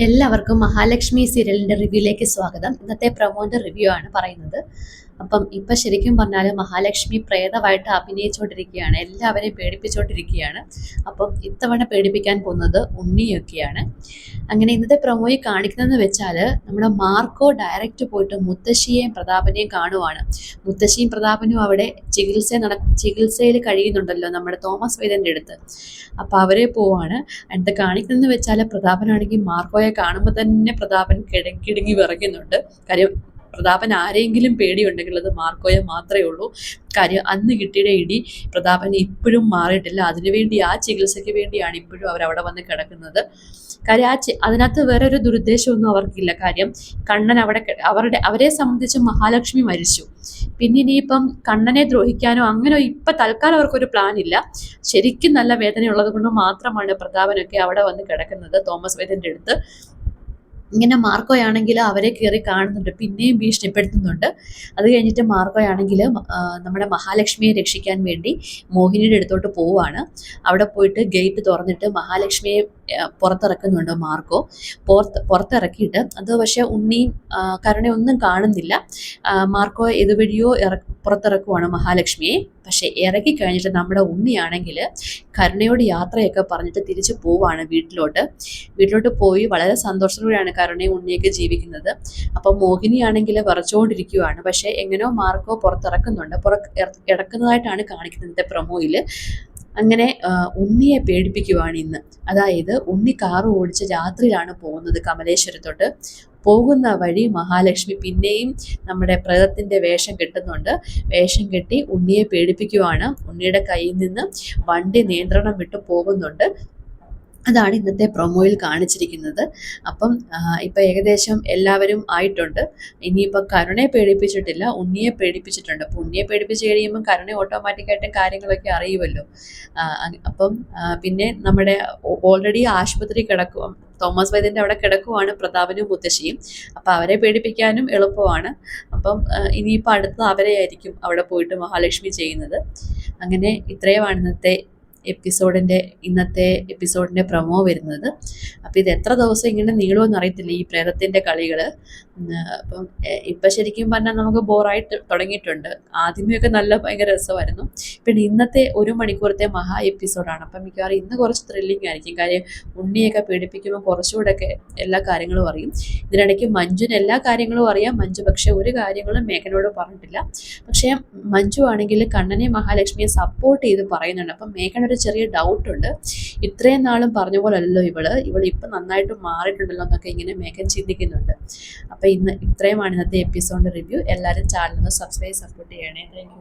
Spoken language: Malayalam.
എല്ലാവർക്കും മഹാലക്ഷ്മി സീരിയലിന്റെ റിവ്യൂയിലേക്ക് സ്വാഗതം. ഇന്നത്തെ പ്രൊമോന്റെ റിവ്യൂ ആണ് പറയുന്നത്. അപ്പം ഇപ്പം ശരിക്കും പറഞ്ഞാൽ മഹാലക്ഷ്മി പ്രേതമായിട്ട് അഭിനയിച്ചുകൊണ്ടിരിക്കുകയാണ് എല്ലാവരെയും പേടിപ്പിച്ചുകൊണ്ടിരിക്കുകയാണ് അപ്പം ഇത്തവണ പേടിപ്പിക്കാൻ പോകുന്നത് ഉണ്ണിയൊക്കെയാണ്. അങ്ങനെ ഇന്നത്തെ പ്രൊമോയിൽ കാണിക്കുന്നതെന്ന് വെച്ചാൽ നമ്മുടെ മാർക്കോ ഡയറക്റ്റ് പോയിട്ട് മുത്തശ്ശിയെയും പ്രതാപനെയും കാണുവാണ്. മുത്തശ്ശിയും പ്രതാപനും അവിടെ ചികിത്സ നട ചികിത്സയിൽ കഴിയുന്നുണ്ടല്ലോ നമ്മുടെ തോമസ് വേദന്റെ അടുത്ത്. അപ്പോൾ അവരെ പോവാണ്. അടുത്ത് കാണിക്കുന്നതെന്ന് വെച്ചാൽ പ്രതാപനാണെങ്കിൽ മാർക്കോയെ കാണുമ്പോൾ തന്നെ പ്രതാപൻ കിടങ്ങിടുങ്ങി വിറയ്ക്കുന്നുണ്ട്. കാര്യം പ്രതാപൻ ആരെങ്കിലും പേടിയുണ്ടെങ്കിൽ അത് മാർക്കോയെ മാത്രമേ ഉള്ളൂ. കാര്യം അന്ന് കിട്ടിയ ഇടി പ്രതാപൻ ഇപ്പോഴും മാറിയിട്ടില്ല. അതിനുവേണ്ടി ആ ചികിത്സയ്ക്ക് വേണ്ടിയാണ് ഇപ്പോഴും അവർ അവിടെ വന്ന് കിടക്കുന്നത്. കാര്യം ആ അതിനകത്ത് വേറെ ഒരു ദുരുദ്ദേശമൊന്നും അവർക്കില്ല. കാര്യം കണ്ണൻ അവിടെ അവരുടെ അവരെ സംബന്ധിച്ച് മഹാലക്ഷ്മി മരിച്ചു. പിന്നെ ഇനിയിപ്പം കണ്ണനെ ദ്രോഹിക്കാനോ അങ്ങനെ ഇപ്പൊ തൽക്കാലം അവർക്കൊരു പ്ലാൻ ഇല്ല ശരിക്കും നല്ല വേദനയുള്ളത് കൊണ്ട് മാത്രമാണ് പ്രതാപനൊക്കെ അവിടെ വന്ന് കിടക്കുന്നത് തോമസ് വേദന്റെ അടുത്ത്. ഇങ്ങനെ മാർക്കോയാണെങ്കിൽ അവരെ കയറി കാണുന്നുണ്ട് പിന്നെയും ഭീഷണിപ്പെടുത്തുന്നുണ്ട് അത് കഴിഞ്ഞിട്ട് മാർക്കോയാണെങ്കിൽ നമ്മുടെ മഹാലക്ഷ്മിയെ രക്ഷിക്കാൻ വേണ്ടി മോഹിനിയുടെ അടുത്തോട്ട് പോവുകയാണ് അവിടെ പോയിട്ട് ഗേറ്റ് തുറന്നിട്ട് മഹാലക്ഷ്മിയെ പുറത്തിറക്കുന്നുണ്ട് മാർക്കോ. പുറത്ത് പുറത്തിറക്കിയിട്ട് അത് പക്ഷേ ഉണ്ണിയും കരുണയൊന്നും കാണുന്നില്ല. മാർക്കോ ഇതുവഴിയോ ഇറ പുറത്തിറക്കുവാണ് മഹാലക്ഷ്മിയെ. പക്ഷേ ഇറങ്ങി കഴിഞ്ഞിട്ട് നമ്മുടെ ഉണ്ണിയാണെങ്കിൽ കരുണയോട് യാത്രയൊക്കെ പറഞ്ഞിട്ട് തിരിച്ചു പോവാണ് വീട്ടിലോട്ട്. വീട്ടിലോട്ട് പോയി വളരെ സന്തോഷത്തോടെയാണ് കരുണയും ഉണ്ണിയൊക്കെ ജീവിക്കുന്നത്. അപ്പം മോഹിനിയാണെങ്കിൽ വിറച്ചുകൊണ്ടിരിക്കുകയാണ് പക്ഷേ എങ്ങനെയോ മാർക്കോ പുറത്തിറക്കുന്നുണ്ട്. പുറ ഇറ- ഇറക്കുന്നതായിട്ടാണ് കാണിക്കുന്നത് പ്രൊമോയിൽ. അങ്ങനെ ഉണ്ണിയെ പേടിപ്പിക്കുവാണ് ഇന്ന്. അതായത് ഉണ്ണി കാറ് ഓടിച്ച് രാത്രിയിലാണ് പോകുന്നത് കമലേശ്വരത്തോട്ട്. പോകുന്ന വഴി മഹാലക്ഷ്മി പിന്നെയും നമ്മുടെ പ്രേതത്തിന്റെ വേഷം കെട്ടുന്നുണ്ട്. വേഷം കെട്ടി ഉണ്ണിയെ പേടിപ്പിക്കുവാണ്. ഉണ്ണിയുടെ കയ്യിൽ നിന്ന് വണ്ടി നിയന്ത്രണം വിട്ടു പോകുന്നുണ്ട്. അതാണ് ഇന്നത്തെ പ്രൊമോയിൽ കാണിച്ചിരിക്കുന്നത്. അപ്പം ഇപ്പം ഏകദേശം എല്ലാവരും ആയിട്ടുണ്ട്. ഇനിയിപ്പോൾ കരുണയെ പേടിപ്പിച്ചിട്ടില്ല ഉണ്ണിയെ പേടിപ്പിച്ചിട്ടുണ്ട്. അപ്പം ഉണ്ണിയെ പേടിപ്പിച്ച് കഴിയുമ്പം കരുണ ഓട്ടോമാറ്റിക്കായിട്ട് കാര്യങ്ങളൊക്കെ അറിയുമല്ലോ അപ്പം പിന്നെ നമ്മുടെ ഓൾറെഡി ആശുപത്രി കിടക്കുക തോമസ് വൈദ്യന്റെ അവിടെ കിടക്കുവാണ് പ്രതാപനും മുത്തശ്ശിയും. അപ്പം അവരെ പേടിപ്പിക്കാനും എളുപ്പമാണ്. അപ്പം ഇനിയിപ്പോൾ അടുത്തത് അവരെയായിരിക്കും അവിടെ പോയിട്ട് മഹാലക്ഷ്മി ചെയ്യുന്നത്. അങ്ങനെ ഇത്രയുമാണ് ഇന്നത്തെ എപ്പിസോഡിന്റെ ഇന്നത്തെ എപ്പിസോഡിന്റെ പ്രൊമോ വരുന്നത്. അപ്പോൾ ഇത് എത്ര ദിവസം ഇങ്ങനെ നീളുമെന്ന് അറിയത്തില്ല ഈ പ്രേതത്തിന്റെ കളികൾ അപ്പം ഇപ്പം ശരിക്കും പറഞ്ഞാൽ നമുക്ക് ബോറായിട്ട് തുടങ്ങിയിട്ടുണ്ട്. ആദ്യമേയൊക്കെ നല്ല ഭയങ്കര രസമായിരുന്നു. പിന്നെ ഇന്നത്തെ ഒരു മണിക്കൂറത്തെ മഹാ എപ്പിസോഡാണ്. അപ്പം മിക്കവാറും ഇന്ന് കുറച്ച് ത്രില്ലിംഗ് ആയിരിക്കും. കാര്യം ഉണ്ണിയൊക്കെ പേടിപ്പിക്കുമ്പോൾ കുറച്ചുകൂടെയൊക്കെ എല്ലാ കാര്യങ്ങളും അറിയും. ഇതിനിടയ്ക്ക് മഞ്ജുന് എല്ലാ കാര്യങ്ങളും അറിയാം. മഞ്ജു പക്ഷേ ഒരു കാര്യങ്ങളും മേഘനോട് പറഞ്ഞിട്ടില്ല. പക്ഷേ മഞ്ജു ആണെങ്കിൽ കണ്ണനെ മഹാലക്ഷ്മിയെ സപ്പോർട്ട് ചെയ്ത് പറയുന്നുണ്ട്. അപ്പം മേഘന ഒരു ചെറിയ ഡൗട്ട് ഉണ്ട്. ഇത്രയും നാളും പറഞ്ഞ പോലല്ലോ ഇവൾ. ഇവൾ ഇപ്പം നന്നായിട്ട് മാറിയിട്ടുണ്ടല്ലോ എന്നൊക്കെ ഇങ്ങനെ മേഘൻ ചിന്തിക്കുന്നുണ്ട്. അപ്പൊ ഇന്ന് ഇത്രയുമാണ് ഇന്നത്തെ എപ്പിസോഡ് റിവ്യൂ എല്ലാവരും ചാനൽ ഒന്ന് സബ്സ്ക്രൈബ് സപ്പോർട്ട് ചെയ്യണേ. താങ്ക്